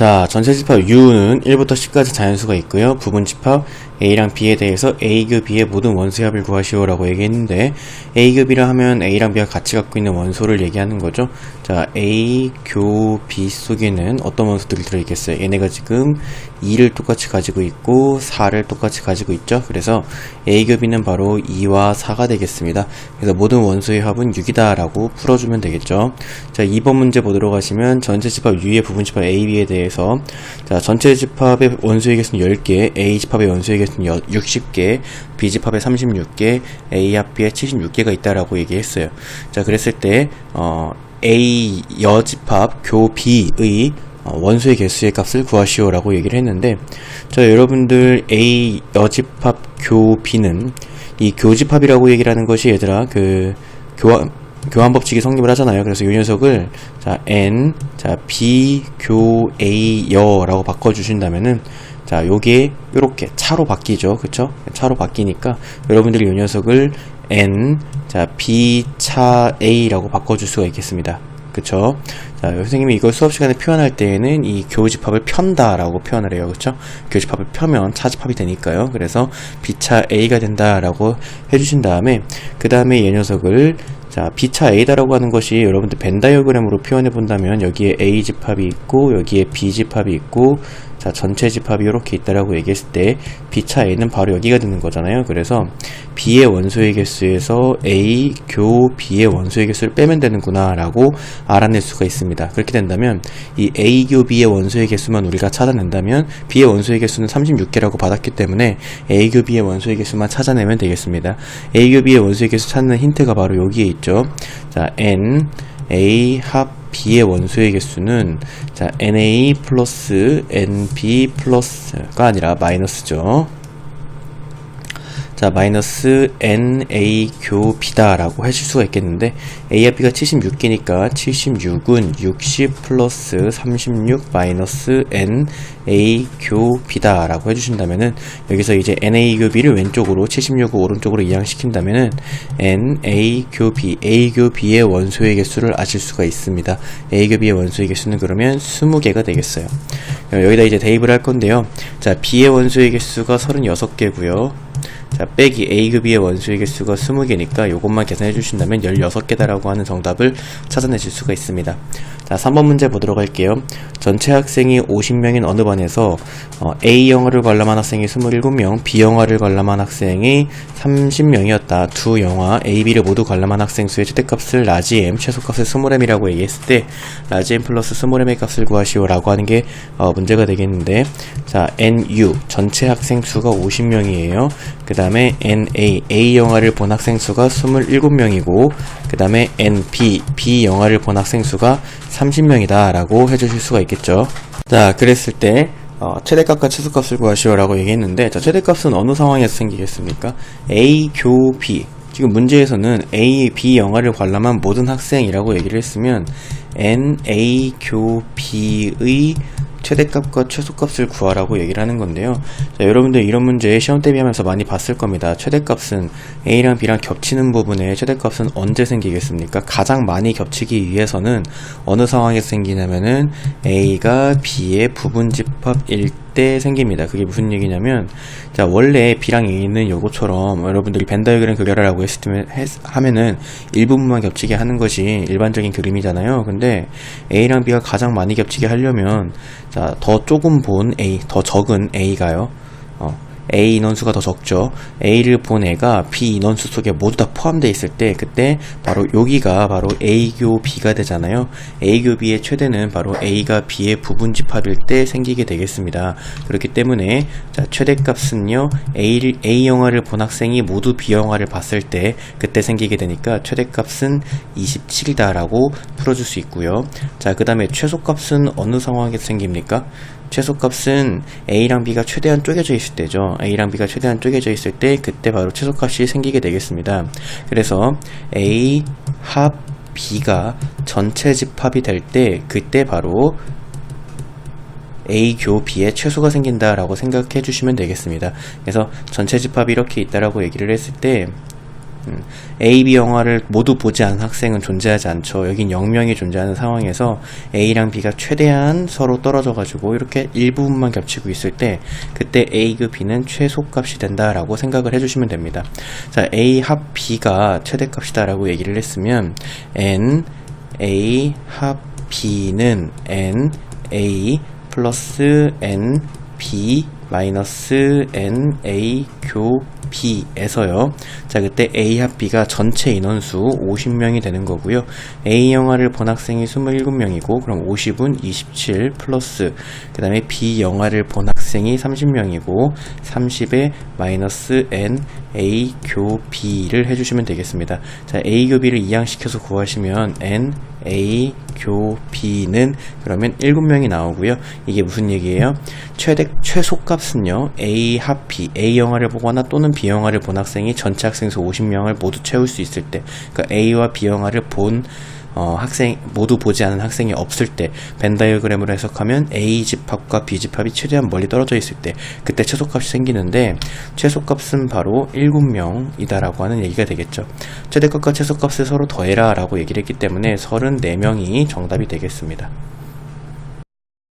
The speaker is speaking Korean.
자, 전체 집합 U는 1부터 10까지 자연수가 있고요. 부분 집합 A랑 B에 대해서 A교 B의 모든 원수의 합을 구하시오라고 얘기했는데 A교 B라 하면 A랑 B가 같이 갖고 있는 원소를 얘기하는 거죠. 자, A 교 B 속에는 어떤 원소들이 들어있겠어요? 얘네가 지금 2를 똑같이 가지고 있고 4를 똑같이 가지고 있죠. 그래서 A교 B는 바로 2와 4가 되겠습니다. 그래서 모든 원소의 합은 6이다 라고 풀어주면 되겠죠. 자, 2번 문제 보도록 하시면 전체 집합 U의 부분 집합 A, B에 대해 서 자, 전체 집합의 원소의 개수는 10개, A 집합의 원소의 개수는 60개, B 집합의 36개, A 합 B에 76개가 있다라고 얘기했어요. 자, 그랬을 때 어, A 여 집합 교 B의 어, 원소의 개수의 값을 구하시오라고 얘기를 했는데 자 여러분들 A 여집합 교 B는 이 교집합이라고 얘기를 하는 것이 얘들아 그 교환 교환 법칙이 성립을 하잖아요. 그래서 이 녀석을 자 n 자 b 교 a 여라고 바꿔 주신다면은 자 요게 요렇게 차로 바뀌죠. 그쵸? 차로 바뀌니까 여러분들이 이 녀석을 n 자 b 차 a라고 바꿔 줄 수가 있겠습니다. 그쵸? 자, 선생님이 이걸 수업 시간에 표현할 때에는 이 교집합을 편다 라고 표현을 해요. 그쵸? 교집합을 펴면 차집합이 되니까요. 그래서 B차 A가 된다 라고 해주신 다음에, 그 다음에 이 녀석을 자, B차 A다라고 하는 것이 여러분들 벤 다이어그램으로 표현해 본다면 여기에 A 집합이 있고 여기에 B 집합이 있고 자, 전체 집합이 이렇게 있다라고 얘기했을 때 B차 A는 바로 여기가 되는 거잖아요. 그래서 B의 원소의 개수에서 A 교 B의 원소의 개수를 빼면 되는구나 라고 알아낼 수가 있습니다. 그렇게 된다면 이 A 교 B의 원소의 개수만 우리가 찾아낸다면 B의 원소의 개수는 36개라고 받았기 때문에 A 교 B의 원소의 개수만 찾아내면 되겠습니다. A 교 B의 원소의 개수 찾는 힌트가 바로 여기에 있죠. 자, N A 합 B의 원소의 개수는 자 NA 플러스 NB 플러스가 아니라 마이너스죠. 자 마이너스 NA 교 B다 라고 하실 수가 있겠는데 A와 B가 76개니까 76은 60 플러스 36 마이너스 NA 교 B다 라고 해주신다면은 여기서 이제 NA 교 B를 왼쪽으로 76을 오른쪽으로 이항시킨다면은 NA 교 B A 교 B의 원소의 개수를 아실 수가 있습니다. A 교 B의 원소의 개수는 그러면 20개가 되겠어요. 여기다 이제 대입을 할 건데요. 자 B의 원소의 개수가 36개고요 자, 빼기 A급의 원소의 개수가 20개니까 이것만 계산해 주신다면 16개다라고 하는 정답을 찾아내실 수가 있습니다. 자, 3번 문제 보도록 할게요. 전체 학생이 50명인 어느 반에서 어, A 영어를 관람한 학생이 27명, B 영어를 관람한 학생이 30명이었다. 두 영화 A, B를 모두 관람한 학생 수의 최대값을 라지 M, 최소값을 스몰 M이라고 얘기했을 때 라지 M 플러스 스몰 M의 값을 구하시오라고 하는 게 어, 문제가 되겠는데 자, NU 전체 학생 수가 50명이에요. 그 다음에 NA A 영화를 본 학생 수가 27명이고 그 다음에 NB B 영화를 본 학생 수가 30명이다 라고 해주실 수가 있겠죠. 자 그랬을 때 어, 최대값과 최소값을 구하시오 라고 얘기했는데 자 최대값은 어느 상황에서 생기겠습니까? A 교 B. 지금 문제에서는 A, B 영화를 관람한 모든 학생이라고 얘기를 했으면 N, A, 교, B의 최대값과 최소값을 구하라고 얘기를 하는 건데요. 자, 여러분들 이런 문제 시험 대비하면서 많이 봤을 겁니다. 최대값은 A랑 B랑 겹치는 부분에 최대값은 언제 생기겠습니까? 가장 많이 겹치기 위해서는 어느 상황에서 생기냐면은 A가 B의 부분집합일 때 생깁니다. 그게 무슨 얘기냐면 자 원래 B랑 A는 요거처럼 여러분들이 벤 다이어그램 그려라라고 때 하면은 일부분만 겹치게 하는 것이 일반적인 그림이잖아요. 근데 A랑 B가 가장 많이 겹치게 하려면 자 더 조금 본 A, 더 적은 A가요. 어, A 인원수가 더 적죠. A를 본 애가 B 인원수 속에 모두 다 포함되어 있을 때 그때 바로 여기가 바로 A교 B가 되잖아요. A교 B의 최대는 바로 A가 B의 부분 집합일 때 생기게 되겠습니다. 그렇기 때문에 자, 최대값은요. A, A 영화를 본 학생이 모두 B 영화를 봤을 때 그때 생기게 되니까 최대값은 27이다라고 풀어줄 수 있고요. 자, 그 다음에 최소값은 어느 상황에서 생깁니까? 최소값은 A랑 B가 최대한 쪼개져 있을 때죠. A랑 B가 최대한 쪼개져 있을 때 그때 바로 최소값이 생기게 되겠습니다. 그래서 A 합 B가 전체 집합이 될 때 그때 바로 A 교 B의 최소가 생긴다라고 생각해 주시면 되겠습니다. 그래서 전체 집합이 이렇게 있다라고 얘기를 했을 때 음, A, B 영화를 모두 보지 않은 학생은 존재하지 않죠. 여긴 0명이 존재하는 상황에서 A랑 B가 최대한 서로 떨어져가지고 이렇게 일부분만 겹치고 있을 때 그때 A급 B는 최소값이 된다라고 생각을 해주시면 됩니다. 자, A 합 B가 최대값이다라고 얘기를 했으면 N A 합 B는 N A 플러스 N B 마이너스 N A 교 B에서요. 자, 그때 A 합 B가 전체 인원수 50명이 되는 거고요. A 영화를 본 학생이 27명이고, 그럼 50은 27 플러스, 그 다음에 B 영화를 본 학생 이 30명이고, 30에 마이너스 N A 교 B를 해주시면 되겠습니다. 자, A 교 B를 이항시켜서 구하시면 N A 교 B는 그러면 7명이 나오고요. 이게 무슨 얘기예요? 최대 최소값은요. A 합 B, A 영화를 보거나 또는 B 영화를 본 학생이 전체 학생 수 50명을 모두 채울 수 있을 때, 그러니까 A와 B 영화를 본 어, 학생 모두 보지 않은 학생이 없을 때 벤다이어그램으로 해석하면 A 집합과 B 집합이 최대한 멀리 떨어져 있을 때 그때 최소값이 생기는데 최소값은 바로 7명이다라고 하는 얘기가 되겠죠. 최대값과 최소값을 서로 더해라라고 얘기를 했기 때문에 34명이 정답이 되겠습니다.